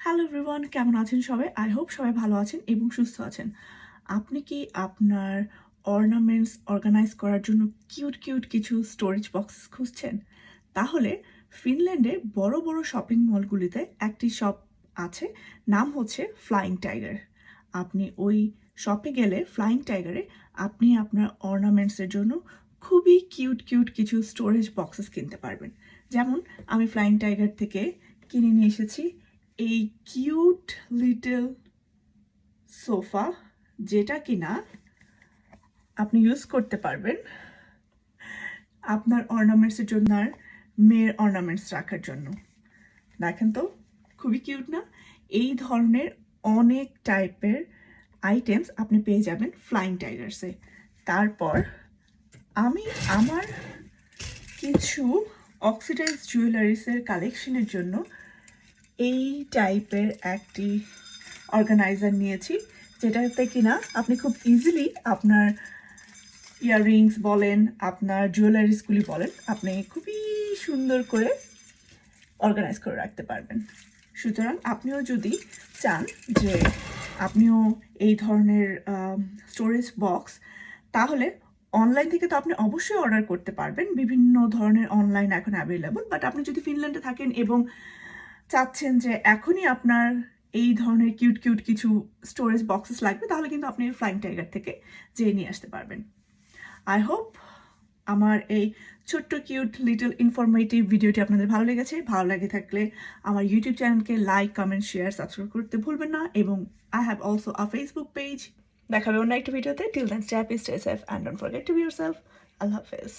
Hello everyone কেমন আছেন সবাই? আই হোপ সবাই ভালো আছেন এবং সুস্থ আছেন। আপনি কি আপনার অর্নামেন্টস অর্গানাইজ করার জন্য কিউট কিউট কিছু স্টোরেজ বক্স খুঁজছেন? তাহলে ফিনল্যান্ডে বড় বড় শপিং মলগুলিতে একটি শপ আছে, নাম হচ্ছে ফ্লাইং টাইগার আপনি ওই শপে গেলে ফ্লাইং টাইগারে আপনি আপনার অর্নামেন্টসের জন্য খুবই কিউট কিউট কিছু স্টোরেজ বক্সেস কিনতে পারবেন। যেমন আমি ফ্লাইং টাইগার থেকে কিনে নিয়ে এসেছি এই কিউট লিটল সোফা যেটা কিনা আপনি ইউজ করতে পারবেন। আপনার অর্নামেন্টসের জন্য আর মেয়ের অর্নামেন্টস রাখার জন্য। দেখেন তো, খুবই কিউট না? এই ধরনের অনেক টাইপের আইটেমস আপনি পেয়ে যাবেন ফ্লাইং টাইগার্সে তারপর আমি আমার কিছু অক্সিডাইজ জুয়েলারিসের কালেকশনের জন্য এই টাইপের একটি অর্গানাইজার নিয়েছি, যেটাতে কিনা আপনি খুব ইজিলি আপনার ইয়াররিংস বলেন, আপনার জুয়েলারিসগুলি বলেন, আপনি খুবই সুন্দর করে অর্গানাইজ করে রাখতে পারবেন। সুতরাং আপনিও যদি চান যে আপনিও এই ধরনের স্টোরেজ বক্স তাহলে অনলাইন থেকে তো আপনি অবশ্যই অর্ডার করতে পারবেন। বিভিন্ন ধরনের অনলাইন এখন অ্যাভেলেবল বাট আপনি যদি ফিনল্যান্ডে থাকেন এবং চাচ্ছেন যে এখনই আপনার এই ধরনের কিউট কিউট কিছু স্টোরেজ বক্সেস লাগবে, তাহলে কিন্তু আপনি ফ্লাইং টাইগার থেকে যেয়ে নিয়ে আসতে পারবেন। আই হোপ আমার এই ছোট্ট কিউট লিটল ইনফরমেটিভ ভিডিওটি আপনাদের ভালো লেগেছে। ভালো লাগে থাকলে আমার ইউটিউব চ্যানেলকে লাইক কমেন্ট শেয়ার সাবস্ক্রাইব করতে ভুলবেন না এবং I have also a Facebook page দেখাবে অন্য একটা ভিডিওতে till then stay happy stay safe and don't forget to be yourself আল্লাহ হাফেজ।